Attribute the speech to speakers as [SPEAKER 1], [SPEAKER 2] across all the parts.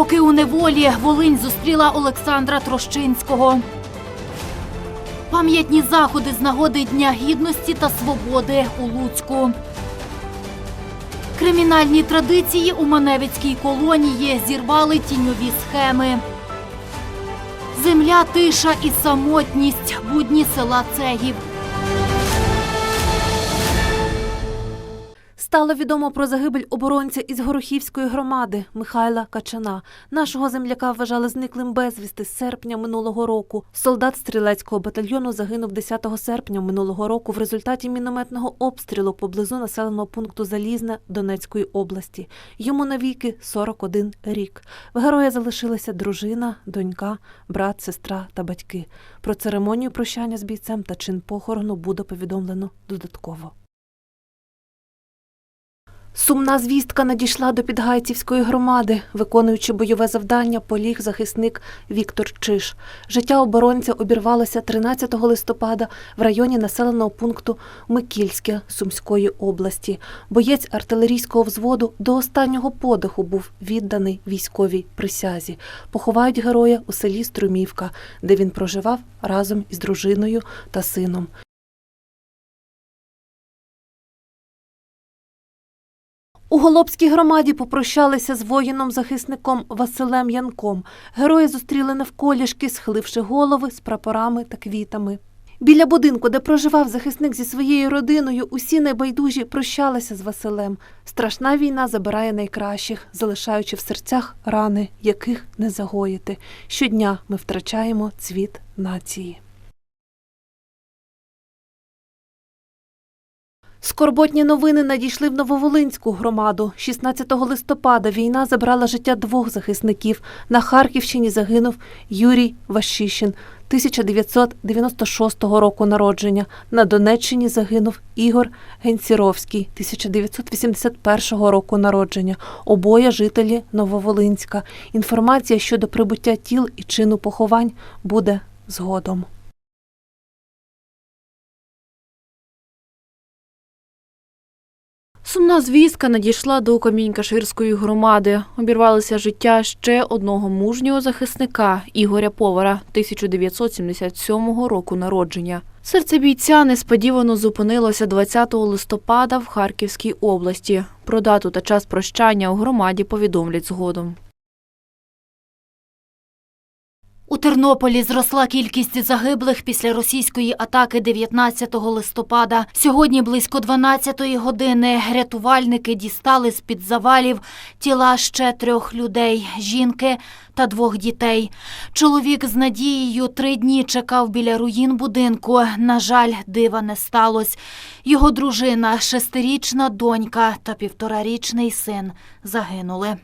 [SPEAKER 1] роки у неволі Волинь зустріла Олександра Трощинського. Пам'ятні заходи з нагоди Дня гідності та свободи у Луцьку. Кримінальні традиції у Маневицькій колонії зірвали тіньові схеми. Земля, тиша і самотність будні села Цегів.
[SPEAKER 2] Стало відомо про загибель оборонця із Горохівської громади Михайла Качана. Нашого земляка вважали зниклим безвісти з серпня минулого року. Солдат стрілецького батальйону загинув 10 серпня минулого року в результаті мінометного обстрілу поблизу населеного пункту Залізне Донецької області. Йому навіки 41 рік. В героя залишилися дружина, донька, брат, сестра та батьки. Про церемонію прощання з бійцем та чин похорону буде повідомлено додатково. Сумна звістка надійшла до Підгайцівської громади. Виконуючи бойове завдання, поліг захисник Віктор Чиш. Життя оборонця обірвалося 13 листопада в районі населеного пункту Микільське Сумської області. Боєць артилерійського взводу до останнього подиху був відданий військовій присязі. Поховають героя у селі Струмівка, де він проживав разом із дружиною та сином. У Голобській громаді попрощалися з воїном-захисником Василем Янком. Герої зустріли навколішки, схиливши голови з прапорами та квітами. Біля будинку, де проживав захисник зі своєю родиною, усі небайдужі прощалися з Василем. Страшна війна забирає найкращих, залишаючи в серцях рани, яких не загоїти. Щодня ми втрачаємо цвіт нації. Скорботні новини надійшли в Нововолинську громаду. 16 листопада війна забрала життя двох захисників. На Харківщині загинув Юрій Вашішин, 1996 року народження. На Донеччині загинув Ігор Генсіровський, 1981 року народження. Обоє жителі Нововолинська. Інформація щодо прибуття тіл і чину поховань буде згодом.
[SPEAKER 3] Сумна звістка надійшла до Камінь-Каширської громади. Обірвалося життя ще одного мужнього захисника Ігоря Повара 1977 року народження. Серце бійця несподівано зупинилося 20 листопада в Харківській області. Про дату та час прощання у громаді повідомлять згодом.
[SPEAKER 1] У Тернополі зросла кількість загиблих після російської атаки 19 листопада. Сьогодні близько 12-ї години рятувальники дістали з-під завалів тіла ще трьох людей – жінки та двох дітей. Чоловік з надією три дні чекав біля руїн будинку. На жаль, дива не сталося. Його дружина, шестирічна донька та півторарічний син загинули.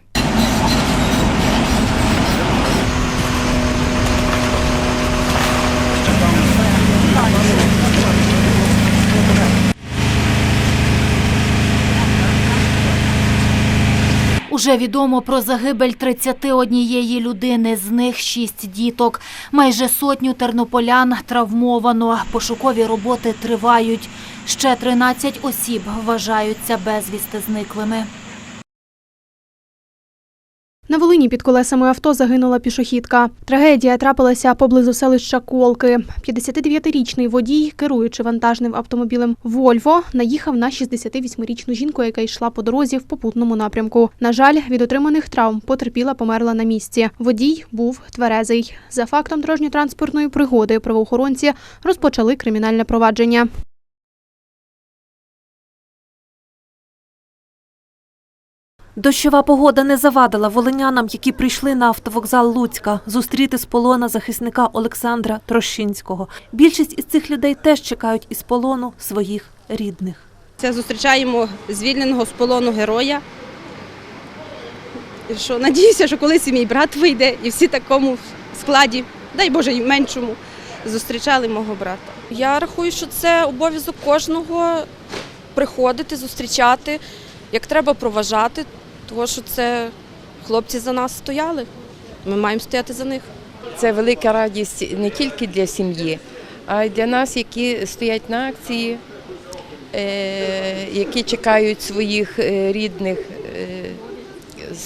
[SPEAKER 1] Уже відомо про загибель 31 людини, з них 6 діток. Майже сотню тернополян травмовано. Пошукові роботи тривають. Ще 13 осіб вважаються безвісти зниклими.
[SPEAKER 4] На Волині під колесами авто загинула пішохідка. Трагедія трапилася поблизу селища Колки. 59-річний водій, керуючи вантажним автомобілем Вольво, наїхав на 68-річну жінку, яка йшла по дорозі в попутному напрямку. На жаль, від отриманих травм потерпіла померла на місці. Водій був тверезий. За фактом дорожньо-транспортної пригоди правоохоронці розпочали кримінальне провадження.
[SPEAKER 2] Дощова погода не завадила волинянам, які прийшли на автовокзал Луцька, зустріти з полона захисника Олександра Трощинського. Більшість із цих людей теж чекають із полону своїх рідних.
[SPEAKER 5] Це зустрічаємо звільненого з полону героя. Що, надіюся, що колись і мій брат вийде, і всі в такому складі, дай Боже, і меншому, зустрічали мого брата.
[SPEAKER 6] Я рахую, що це обов'язок кожного приходити, зустрічати, як треба проважати, тому що це хлопці за нас стояли. Ми маємо стояти за них.
[SPEAKER 7] Це велика радість не тільки для сім'ї, а й для нас, які стоять на акції, е, які чекають своїх е, рідних е, з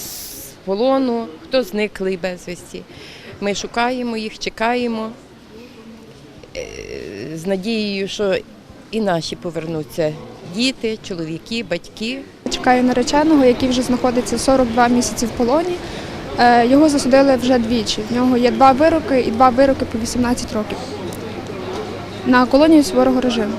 [SPEAKER 7] полону, хто зниклий безвісті. Ми шукаємо їх, чекаємо з надією, що і наші повернуться діти, чоловіки, батьки.
[SPEAKER 8] Чекаю нареченого, який вже знаходиться 42 місяці в полоні. Е, Його засудили вже двічі. В нього є два вироки і два вироки по 18 років на колонію суворого режиму.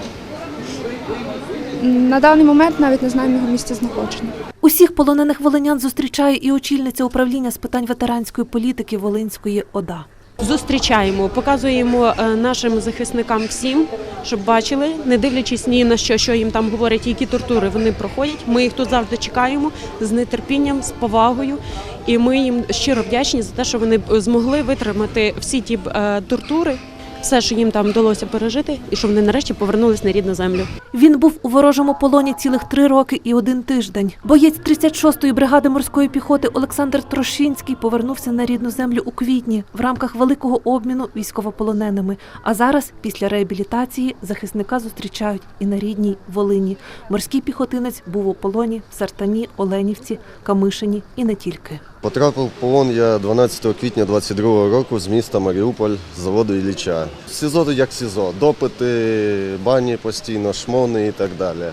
[SPEAKER 8] На даний момент навіть не знаємо його місця знаходження.
[SPEAKER 2] Усіх полонених волинян зустрічає і очільниця управління з питань ветеранської політики Волинської ОДА.
[SPEAKER 9] Зустрічаємо, показуємо е, нашим захисникам всім, щоб бачили, не дивлячись ні на що, що їм там говорять, які тортури вони проходять. Ми їх тут завжди чекаємо з нетерпінням, з повагою, і ми їм щиро вдячні за те, що вони змогли витримати всі ті е, тортури, все, що їм там вдалося пережити, і що вони нарешті повернулись на рідну землю.
[SPEAKER 2] Він був у ворожому полоні цілих три роки і один тиждень. Боєць 36-ї бригади морської піхоти Олександр Трошинський повернувся на рідну землю у квітні в рамках великого обміну військовополоненими. А зараз, після реабілітації, захисника зустрічають і на рідній Волині. Морський піхотинець був у полоні в Сартані, Оленівці, Камишині і не тільки.
[SPEAKER 10] Потрапив в полон я 12 квітня 22 року з міста Маріуполь з заводу Ілліча. СІЗО як СІЗО, допити, бані постійно, шмони і так далі.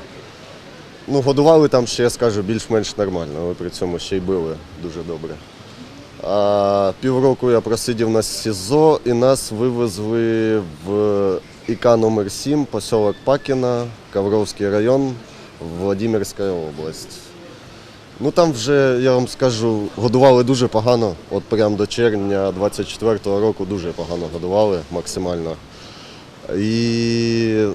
[SPEAKER 10] Ну, годували там ще, я скажу, більш-менш нормально, але при цьому ще й били дуже добре. А півроку я просидів на СІЗО і нас вивезли в ІК номер 7 поселок Пакіна, Ковровський район, Владимирська область. Ну там вже, я вам скажу, годували дуже погано. От прямо до червня 24-го року дуже погано годували максимально. І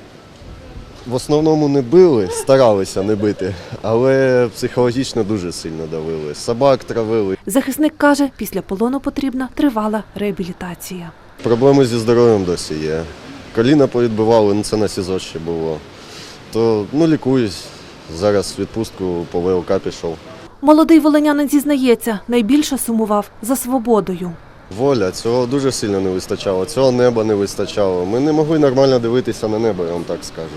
[SPEAKER 10] в основному не били, старалися не бити, але психологічно дуже сильно давили. Собак травили.
[SPEAKER 2] Захисник каже, після полону потрібна тривала реабілітація.
[SPEAKER 10] Проблеми зі здоров'ям досі є. Коліна повідбивали, ну це на СІЗО ще було. То ну лікуюсь. Зараз відпустку по ВЛК пішов.
[SPEAKER 2] Молодий волинянин зізнається, найбільше сумував за свободою.
[SPEAKER 10] Воля, цього дуже сильно не вистачало, цього неба не вистачало. Ми не могли нормально дивитися на небо, я вам так скажу.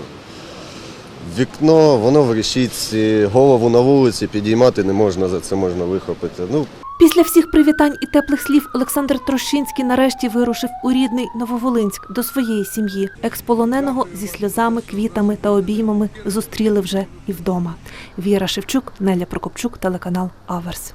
[SPEAKER 10] Вікно, воно в решітці, голову на вулиці підіймати не можна, за це можна вихопити. Ну,
[SPEAKER 2] Після всіх привітань і теплих слів Олександр Трощинський нарешті вирушив у рідний Нововолинськ до своєї сім'ї. Експолоненого зі сльозами, квітами та обіймами зустріли вже і вдома. Віра Шевчук, Неля Прокопчук, телеканал Аверс.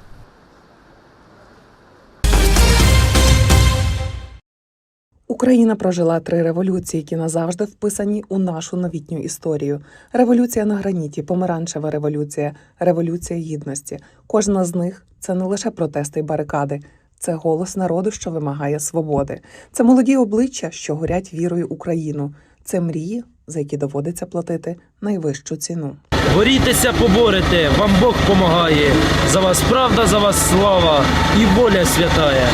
[SPEAKER 11] Україна прожила три революції, які назавжди вписані у нашу новітню історію. Революція на граніті, помаранчева революція, революція гідності. Кожна з них це не лише протести й барикади, це голос народу, що вимагає свободи. Це молоді обличчя, що горять вірою Україну. Це мрії, за які доводиться платити найвищу ціну.
[SPEAKER 12] Борітеся, поборете, вам Бог помагає. За вас правда, за вас слава і воля святая.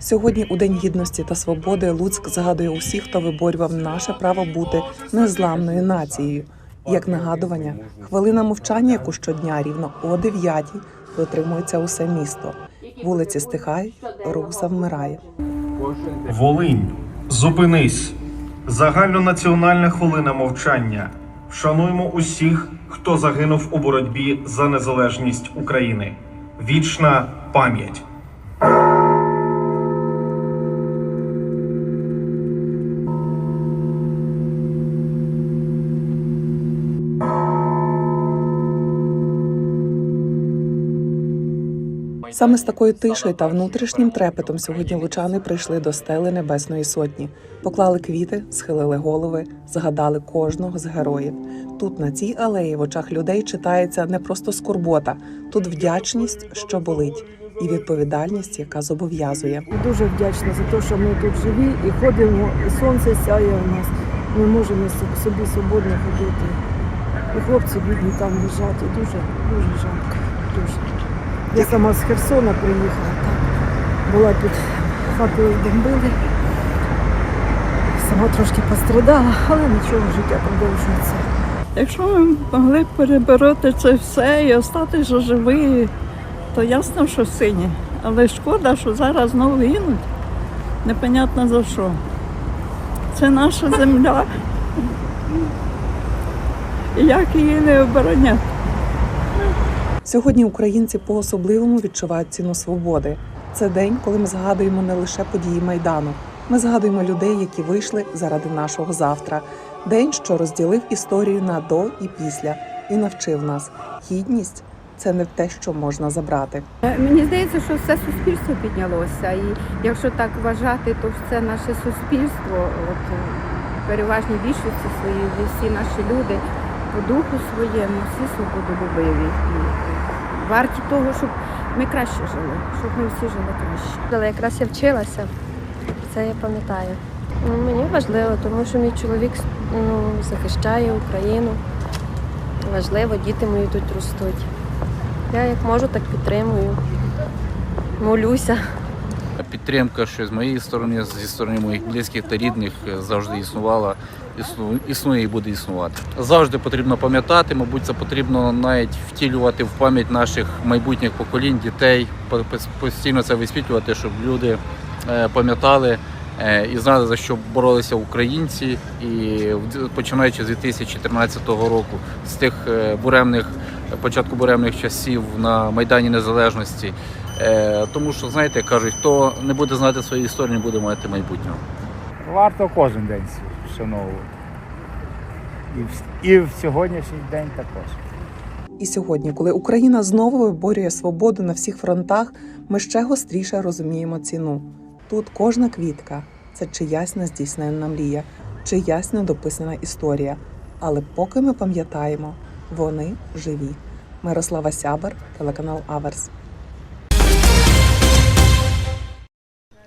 [SPEAKER 11] Сьогодні, у День гідності та свободи, Луцьк згадує усіх, хто виборював наше право бути незламною нацією. Як нагадування, хвилина мовчання, яку щодня рівно о 9 дотримується усе місто. Вулиці стихають, рух завмирає.
[SPEAKER 13] Волинь, зупинись. Загальнонаціональна хвилина мовчання. Вшануємо усіх, хто загинув у боротьбі за незалежність України. Вічна пам'ять.
[SPEAKER 11] Саме з такою тишою та внутрішнім трепетом сьогодні лучани прийшли до стели Небесної Сотні, поклали квіти, схилили голови, згадали кожного з героїв. Тут, на цій алеї, в очах людей читається не просто скорбота, тут вдячність, що болить, і відповідальність, яка зобов'язує.
[SPEAKER 14] Дуже вдячна за те, що ми тут живі і ходимо, і сонце сяє у нас. Ми можемо собі свободно ходити. І хлопці бідні там лежать. І дуже, дуже жалко. Дуже. Я сама з Херсона приїхала, так. Була під хатою бомбили. Сама трошки пострадала, але нічого, життя продовжується.
[SPEAKER 15] Якщо ми могли перебороти це все і остатися живі, то ясно, що сині. Але шкода, що зараз знову гинуть. Непонятно за що. Це наша земля. І як її не обороняти?
[SPEAKER 11] Сьогодні українці по-особливому відчувають ціну свободи. Це день, коли ми згадуємо не лише події майдану. Ми згадуємо людей, які вийшли заради нашого завтра. День, що розділив історію на до і після, і навчив нас. Гідність це не те, що можна забрати.
[SPEAKER 16] Е, Мені здається, що все суспільство піднялося, і якщо так вважати, то все наше суспільство, от в переважній більшості своїй, всі наші люди по духу своєму, всі свободолюбиві варті того, щоб ми краще жили, щоб ми всі жили краще.
[SPEAKER 17] Але якраз я вчилася, це я пам'ятаю. Ну, мені важливо, тому що мій чоловік ну, захищає Україну. Важливо, діти мої тут ростуть. Я як можу, так підтримую. Молюся.
[SPEAKER 18] Підтримка, що з моєї сторони, зі сторони моїх близьких та рідних е, завжди існувала, існу- існує і буде існувати. Завжди потрібно пам'ятати, мабуть, це потрібно навіть втілювати в пам'ять наших майбутніх поколінь, дітей, по- постійно це висвітлювати, щоб люди е, пам'ятали е, і знали, за що боролися українці. І починаючи з 2014 року, з тих буремних початку буремних часів на Майдані Незалежності. Е, Тому що, знаєте, кажуть, хто не буде знати свою історію, не буде мати майбутнього.
[SPEAKER 19] Варто кожен день вшановувати. І в, і в сьогоднішній день також.
[SPEAKER 11] І сьогодні, коли Україна знову виборює свободу на всіх фронтах, ми ще гостріше розуміємо ціну. Тут кожна квітка це чиясь нездійсненна мрія, чиясь недописана історія. Але поки ми пам'ятаємо, вони живі. Мирослава Сябер, телеканал Аверс.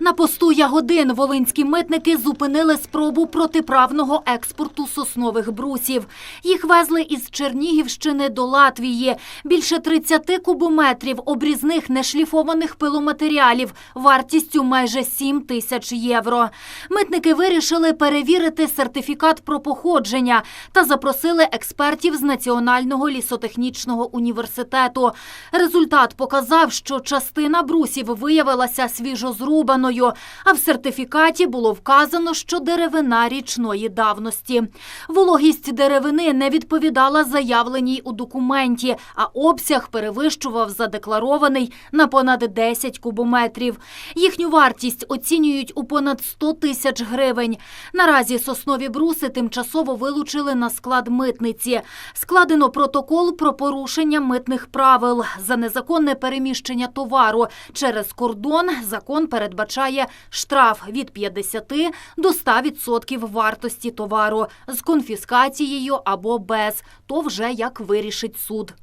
[SPEAKER 1] На посту Ягодин волинські митники зупинили спробу протиправного експорту соснових брусів. Їх везли із Чернігівщини до Латвії. Більше 30 кубометрів обрізних нешліфованих пиломатеріалів вартістю майже 7 тисяч євро. Митники вирішили перевірити сертифікат про походження та запросили експертів з Національного лісотехнічного університету. Результат показав, що частина брусів виявилася свіжозрубаною, а в сертифікаті було вказано, що деревина річної давності. Вологість деревини не відповідала заявленій у документі, а обсяг перевищував задекларований на понад 10 кубометрів. Їхню вартість оцінюють у понад 100 тисяч гривень. Наразі соснові бруси тимчасово вилучили на склад митниці. Складено протокол про порушення митних правил за незаконне переміщення товару через кордон. Закон передбачає штраф від 50 до 100% вартості товару з конфіскацією або без. То вже як вирішить суд.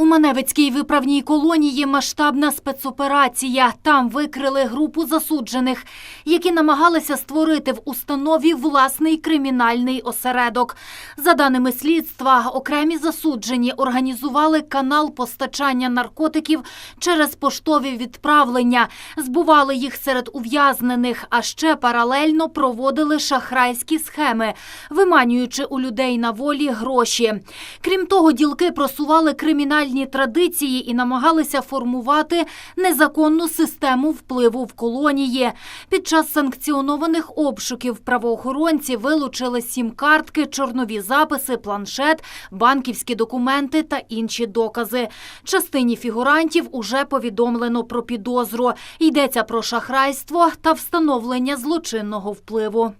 [SPEAKER 1] У Маневицькій виправній колонії масштабна спецоперація. Там викрили групу засуджених, які намагалися створити в установі власний кримінальний осередок. За даними слідства, окремі засуджені організували канал постачання наркотиків через поштові відправлення, збували їх серед ув'язнених, а ще паралельно проводили шахрайські схеми, виманюючи у людей на волі гроші. Крім того, ділки просували кримінальні традиції і намагалися формувати незаконну систему впливу в колонії. Під час санкціонованих обшуків правоохоронці вилучили сім-картки, чорнові записи, планшет, банківські документи та інші докази. Частині фігурантів уже повідомлено про підозру. Йдеться про шахрайство та встановлення злочинного впливу.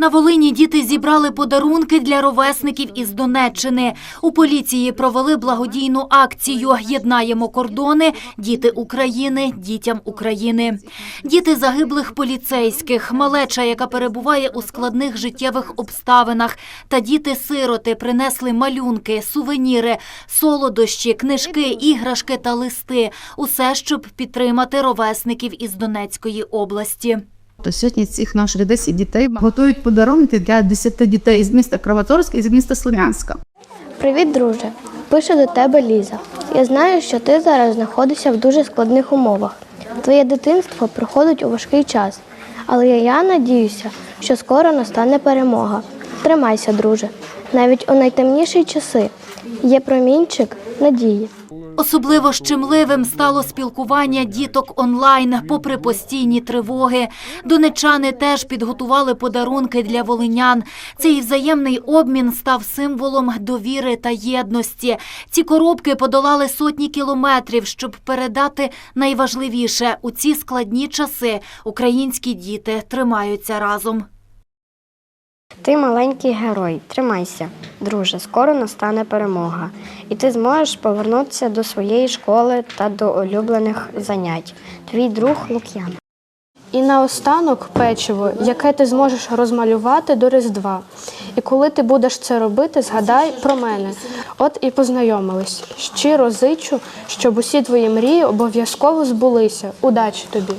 [SPEAKER 1] На Волині діти зібрали подарунки для ровесників із Донеччини. У поліції провели благодійну акцію Єднаємо кордони. Діти України дітям України. Діти загиблих поліцейських, малеча, яка перебуває у складних життєвих обставинах, та діти-сироти принесли малюнки, сувеніри, солодощі, книжки, іграшки та листи. Усе, щоб підтримати ровесників із Донецької області.
[SPEAKER 20] То сьогодні цих наших 10 дітей готують подарунки для 10 дітей із міста Краматорська і з міста Слов'янська.
[SPEAKER 21] Привіт, друже. Пише до тебе Ліза. Я знаю, що ти зараз знаходишся в дуже складних умовах. Твоє дитинство проходить у важкий час, але я надіюся, що скоро настане перемога. Тримайся, друже. Навіть у найтемніші часи є промінчик надії.
[SPEAKER 1] Особливо щемливим стало спілкування діток онлайн, попри постійні тривоги. Донечани теж підготували подарунки для волинян. Цей взаємний обмін став символом довіри та єдності. Ці коробки подолали сотні кілометрів, щоб передати найважливіше у ці складні часи. Українські діти тримаються разом.
[SPEAKER 22] Ти маленький герой, тримайся, друже, скоро настане перемога, і ти зможеш повернутися до своєї школи та до улюблених занять. Твій друг Лук'ян.
[SPEAKER 3] І наостанок печиво, яке ти зможеш розмалювати до Різдва. І коли ти будеш це робити, згадай про мене. От і познайомились. Щиро зичу, щоб усі твої мрії обов'язково збулися. Удачі тобі!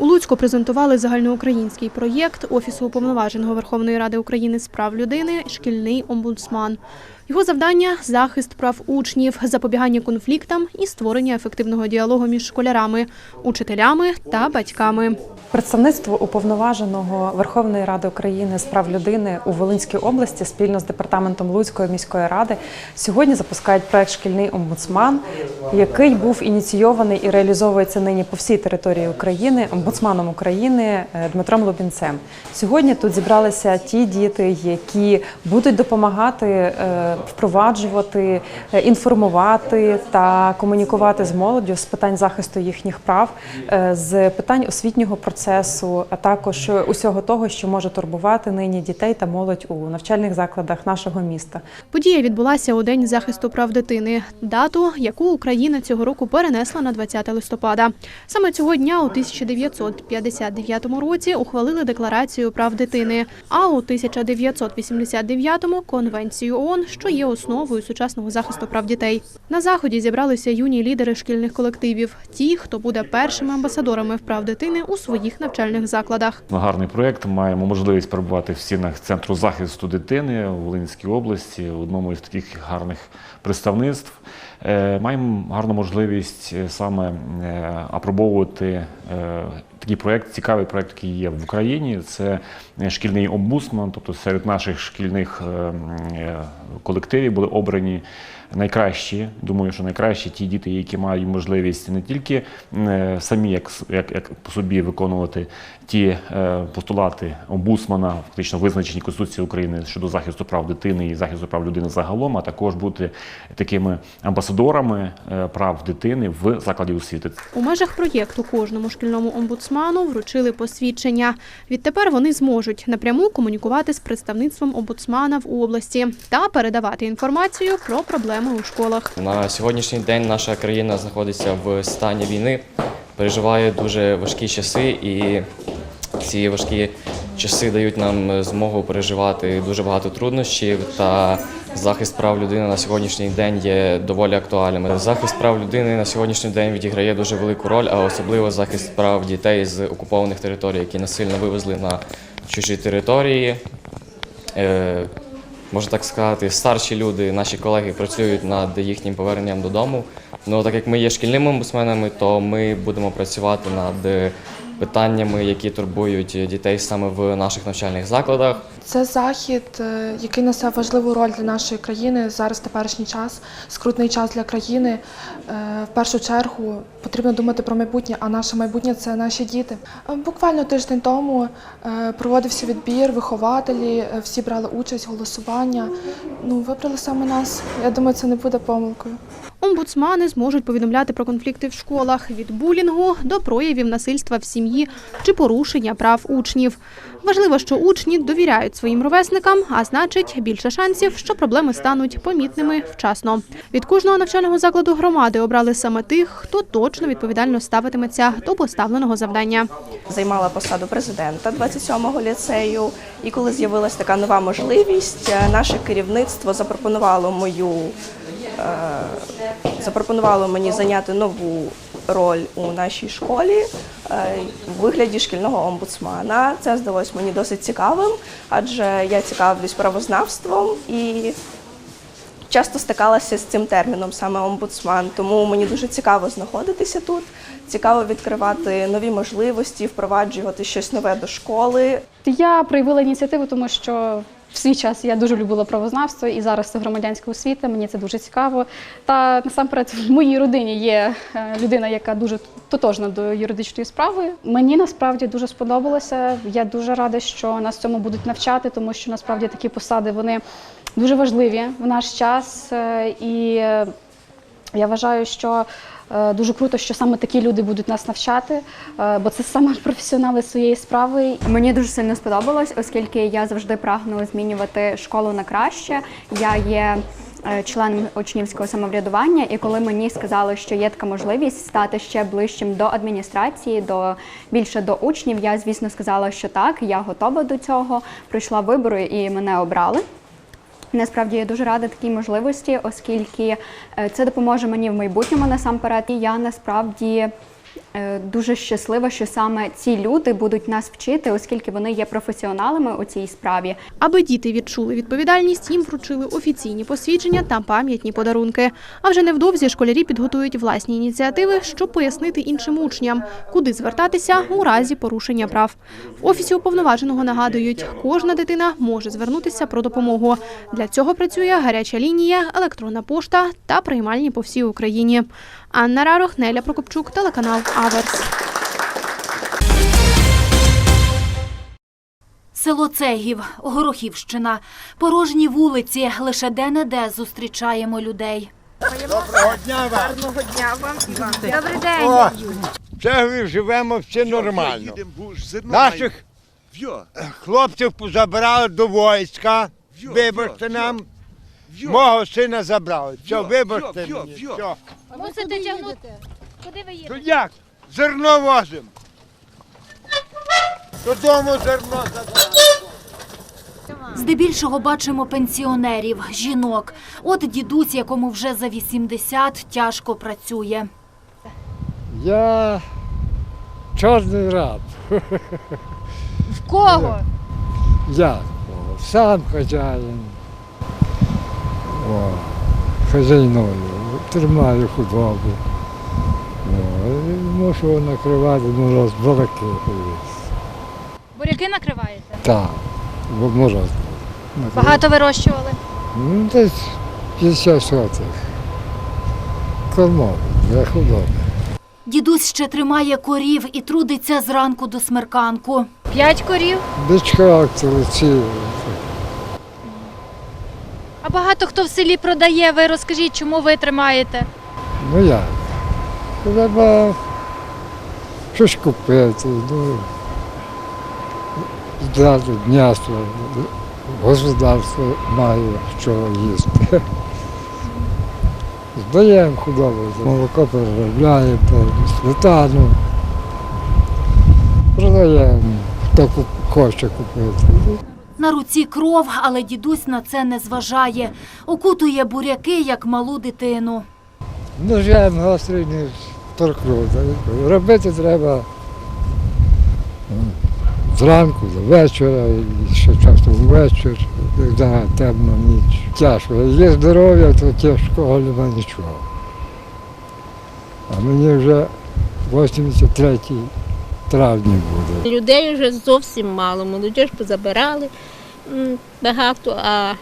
[SPEAKER 4] У Луцьку презентували загальноукраїнський проєкт Офісу уповноваженого Верховної Ради України з прав людини Шкільний омбудсман. Його завдання захист прав учнів, запобігання конфліктам і створення ефективного діалогу між школярами, учителями та батьками.
[SPEAKER 23] Представництво уповноваженого Верховної Ради України з прав людини у Волинській області спільно з департаментом Луцької міської ради сьогодні запускають проект Шкільний омбудсман, який був ініційований і реалізовується нині по всій території України омбудсманом України е, Дмитром Лубінцем. Сьогодні тут зібралися ті діти, які будуть допомагати е, впроваджувати, е, інформувати та комунікувати з молоддю з питань захисту їхніх прав, е, з питань освітнього процесу, а також усього того, що може турбувати нині дітей та молодь у навчальних закладах нашого міста.
[SPEAKER 4] Подія відбулася у День захисту прав дитини, дату, яку Україна цього року перенесла на 20 листопада. Саме цього дня у 1959 році ухвалили Декларацію прав дитини, а у 1989 – Конвенцію ООН, що є основою сучасного захисту прав дітей. На заході зібралися юні лідери шкільних колективів, ті, хто буде першими амбасадорами вправ дитини у своїх навчальних закладах.
[SPEAKER 24] Гарний проєкт. Маємо можливість перебувати в стінах центру захисту дитини в Волинській області, в одному із таких гарних представництв. Е, Маємо гарну можливість е, саме е, апробовувати такий проект, цікавий проект, який є в Україні. Це шкільний омбудсман, тобто серед наших шкільних колективів були обрані найкращі. Думаю, що найкращі ті діти, які мають можливість не тільки е, самі як, як, як по собі виконувати ті е, постулати омбудсмана, фактично визначені Конституцією України щодо захисту прав дитини і захисту прав людини загалом, а також бути такими амбасадорами е, прав дитини в закладі освіти.
[SPEAKER 4] У межах проєкту кожному шкільному омбудсману вручили посвідчення. Відтепер вони зможуть напряму комунікувати з представництвом омбудсмана в області та передавати інформацію про проблеми у школах.
[SPEAKER 25] На сьогоднішній день наша країна знаходиться в стані війни, переживає дуже важкі часи, і ці важкі часи дають нам змогу переживати дуже багато труднощів. Та захист прав людини на сьогоднішній день є доволі актуальним. Захист прав людини на сьогоднішній день відіграє дуже велику роль, а особливо захист прав дітей з окупованих територій, які насильно вивезли на чужі території. Можна так сказати, старші люди, наші колеги працюють над їхнім поверненням додому. Ну, так як ми є шкільними омбудсменами, то ми будемо працювати над питаннями, які турбують дітей саме в наших навчальних закладах.
[SPEAKER 26] Це захід, е, який несе важливу роль для нашої країни зараз теперішній час, скрутний час для країни. Е, В першу чергу потрібно думати про майбутнє, а наше майбутнє це наші діти. Е, Буквально тиждень тому проводився відбір, вихователі, всі брали участь, голосування. Ну, вибрали саме нас. Я думаю, це не буде помилкою.
[SPEAKER 4] Омбудсмани зможуть повідомляти про конфлікти в школах від булінгу до проявів насильства в сім'ї чи порушення прав учнів. Важливо, що учні довіряють своїм ровесникам, а значить більше шансів, що проблеми стануть помітними вчасно. Від кожного навчального закладу громади обрали саме тих, хто точно відповідально ставитиметься до поставленого завдання.
[SPEAKER 27] займала посаду президента 27-го ліцею. І коли з'явилася така нова можливість, е, наше керівництво запропонувало мою запропонувало мені зайняти нову роль у нашій школі е, у вигляді шкільного омбудсмана. Це здалось мені досить цікавим, адже я цікавлюсь правознавством і часто стикалася з цим терміном саме омбудсман. Тому мені дуже цікаво знаходитися тут, цікаво відкривати нові можливості, впроваджувати щось нове до школи.
[SPEAKER 28] Я проявила ініціативу, тому що
[SPEAKER 29] В свій час я дуже любила правознавство і зараз це громадянська освіта. Мені це дуже цікаво. Та насамперед в моїй родині є е, людина, яка дуже тотожна до юридичної справи. Мені насправді дуже сподобалося. Я дуже рада, що нас цьому будуть навчати, тому що насправді такі посади вони дуже важливі в наш час. Е, І е, я вважаю, що дуже круто, що саме такі люди будуть нас навчати, е, бо це саме професіонали своєї справи.
[SPEAKER 28] Мені дуже сильно сподобалось, оскільки я завжди прагнула змінювати школу на краще. Я є е, членом учнівського самоврядування, і коли мені сказали, що є така можливість стати ще ближчим до адміністрації, до більше до учнів, я звісно сказала, що так, я готова до цього. Пройшла вибори і мене обрали. Насправді я дуже рада такій можливості, оскільки е, це допоможе мені в майбутньому насамперед. І я насправді дуже щаслива, що саме ці люди будуть нас вчити, оскільки вони є професіоналами у цій справі.
[SPEAKER 4] Аби діти відчули відповідальність, їм вручили офіційні посвідчення та пам'ятні подарунки. А вже невдовзі школярі підготують власні ініціативи, щоб пояснити іншим учням, куди звертатися у разі порушення прав. В офісі уповноваженого нагадують, кожна дитина може звернутися про допомогу. Для цього працює гаряча лінія, електронна пошта та приймальні по всій Україні. Анна Рарох, Неля Прокопчук, телеканал Аверс.
[SPEAKER 1] Село Цегів, Горохівщина. Порожні вулиці. Лише де-не-де зустрічаємо людей.
[SPEAKER 30] Доброго дня вам!
[SPEAKER 16] Гарного дня вам. Добрий
[SPEAKER 30] О,
[SPEAKER 16] день.
[SPEAKER 30] Це ми живемо все нормально. Наших хлопців позабрали до війська. Вибачте нам. Мого сина забрали. Все, вибачте мені. Все.
[SPEAKER 31] Мусите тягнути. Куди ви
[SPEAKER 30] То як? Зерно возимо. Додому зерно забрали.
[SPEAKER 1] Здебільшого бачимо пенсіонерів, жінок. От дідусь, якому вже за 80, тяжко працює.
[SPEAKER 32] Я чорний раб.
[SPEAKER 31] В кого?
[SPEAKER 32] Я сам хазяїн. О, хазяйною, тримаю худобу. О, і мушу накривати мороз бараки.
[SPEAKER 31] Буряки накриваєте?
[SPEAKER 32] Так, бо мороз.
[SPEAKER 31] Багато вирощували?
[SPEAKER 32] Ну, десь 50 сотих. Кормов для худоби.
[SPEAKER 1] Дідусь ще тримає корів і трудиться зранку до смерканку.
[SPEAKER 31] П'ять корів.
[SPEAKER 32] Бичка телеці.
[SPEAKER 31] Багато хто в селі продає. Ви розкажіть, чому ви тримаєте?
[SPEAKER 32] Ну як? Треба щось купити, ну, здати м'ясо, господарство має що їсти. Здаємо худобу, молоко переробляємо, сметану, продаємо, хто хоче купити.
[SPEAKER 1] На руці кров, але дідусь на це не зважає. Окутує буряки, як малу дитину.
[SPEAKER 32] Ножем гострий не торкнути. Робити треба зранку, до вечора, ще часто ввечір, коли темно ніч. Тяжко. Є здоров'я, то тяжкого нема нічого. А мені вже 83 травні буде.
[SPEAKER 33] Людей вже зовсім мало, молодіж позабирали багато, а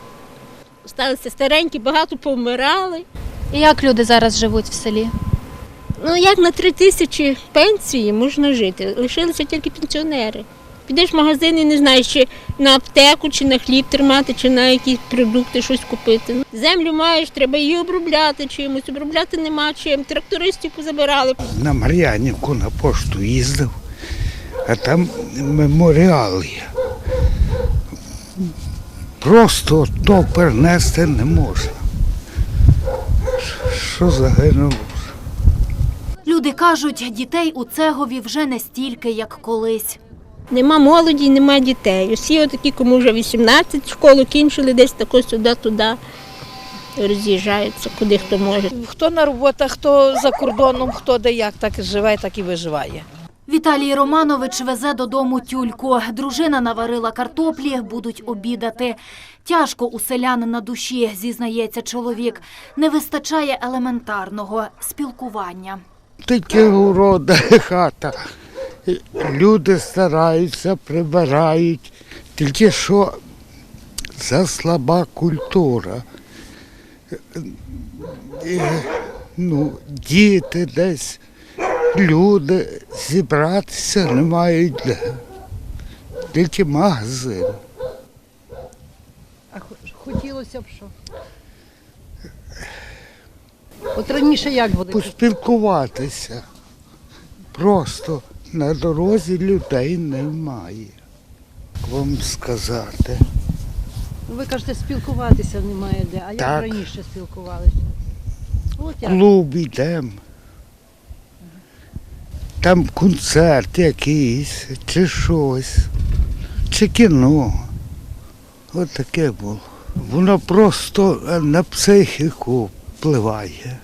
[SPEAKER 33] залишилися старенькі, багато повмирали.
[SPEAKER 31] І як люди зараз живуть в селі?
[SPEAKER 33] Ну як на три тисячі пенсії можна жити? Лишилися тільки пенсіонери. Підеш в магазин і не знаєш, чи на аптеку, чи на хліб тримати, чи на якісь продукти щось купити. Землю маєш, треба її обробляти чимось, обробляти нема чим. Трактористів позабирали.
[SPEAKER 34] на Мар'янівку на пошту їздив, а там меморіал є. Просто то перенести не можна. Що загинув?
[SPEAKER 1] Люди кажуть, дітей у Цегові вже не стільки, як колись.
[SPEAKER 33] Нема молоді, нема дітей. Усі отакі, кому вже 18 школу кінчили, десь тако сюди-туди роз'їжджаються, куди хто може.
[SPEAKER 35] Хто на роботах, хто за кордоном, хто де як, так і живе, так і виживає.
[SPEAKER 1] Віталій Романович везе додому тюльку. Дружина наварила картоплі, будуть обідати. Тяжко у селян на душі, зізнається чоловік. Не вистачає елементарного спілкування.
[SPEAKER 34] Тільки урода хата. Люди стараються, прибирають. Тільки що заслаба культура. Е, Ну, діти десь, люди зібратися не мають де. Тільки магазин.
[SPEAKER 35] А хотілося б що? От раніше як були?
[SPEAKER 34] Поспілкуватися. Просто на дорозі людей немає. Як Вам сказати.
[SPEAKER 35] Ви кажете, спілкуватися немає де. А як
[SPEAKER 34] Так.
[SPEAKER 35] раніше спілкувалися? От як.
[SPEAKER 34] клуб йдемо. Там концерт якийсь, чи щось, чи кіно. От таке було. Воно просто на психіку впливає.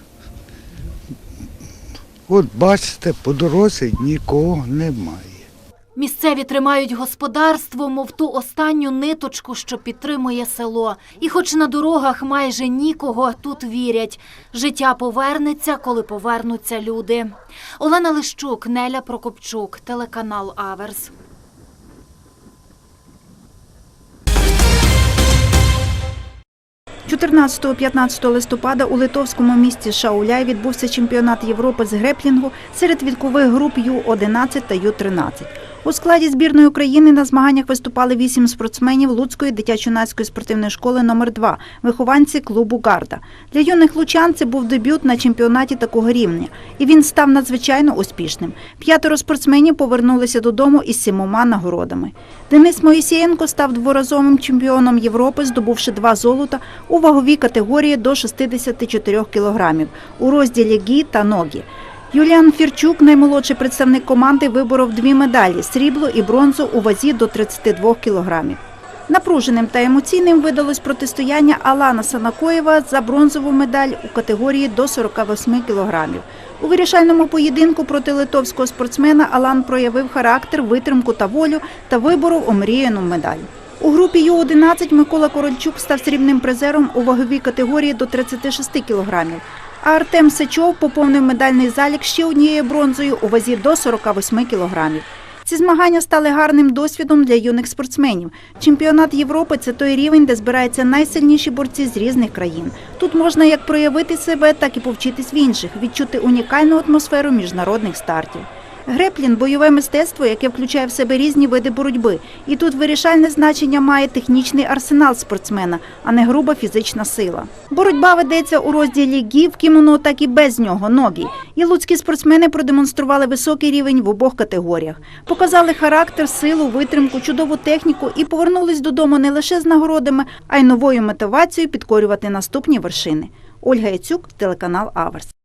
[SPEAKER 34] От бачите, по дорозі нікого немає.
[SPEAKER 1] Місцеві тримають господарство, мов ту останню ниточку, що підтримує село. І хоч на дорогах майже нікого, тут вірять. Життя повернеться, коли повернуться люди. Олена Лищук, Неля Прокопчук, телеканал Аверс.
[SPEAKER 36] – 14-15 листопада у литовському місті Шауляй відбувся чемпіонат Європи з греплінгу серед вікових груп Ю-11 та Ю-13. У складі збірної України на змаганнях виступали вісім спортсменів Луцької дитячо-юнацької спортивної школи номер 2 вихованці клубу Гарда. Для юних лучан це був дебют на чемпіонаті такого рівня, і він став надзвичайно успішним. П'ятеро спортсменів повернулися додому із сімома нагородами. Денис Моїсєєнко став дворазовим чемпіоном Європи, здобувши два золота у ваговій категорії до 64 кілограмів у розділі гі та ногі. Юліан Фірчук, наймолодший представник команди, виборов дві медалі срібло і бронзу у вазі до 32 кілограмів. Напруженим та емоційним видалось протистояння Алана Санакоєва за бронзову медаль у категорії до 48 кілограмів. У вирішальному поєдинку проти литовського спортсмена Алан проявив характер, витримку та волю та виборов омріяну медаль. У групі Ю-11 Микола Корольчук став срібним призером у ваговій категорії до 36 кілограмів. А Артем Сичов поповнив медальний залік ще однією бронзою у вазі до 48 кілограмів. Ці змагання стали гарним досвідом для юних спортсменів. Чемпіонат Європи це той рівень, де збираються найсильніші борці з різних країн. Тут можна як проявити себе, так і повчитись в інших, відчути унікальну атмосферу міжнародних стартів. Греплін бойове мистецтво, яке включає в себе різні види боротьби. І тут вирішальне значення має технічний арсенал спортсмена, а не груба фізична сила. Боротьба ведеться у розділі гі в кімоно, так і без нього ногі. І луцькі спортсмени продемонстрували високий рівень в обох категоріях. Показали характер, силу, витримку, чудову техніку і повернулись додому не лише з нагородами, а й новою мотивацією підкорювати наступні вершини. Ольга Яцюк, телеканал Аверс.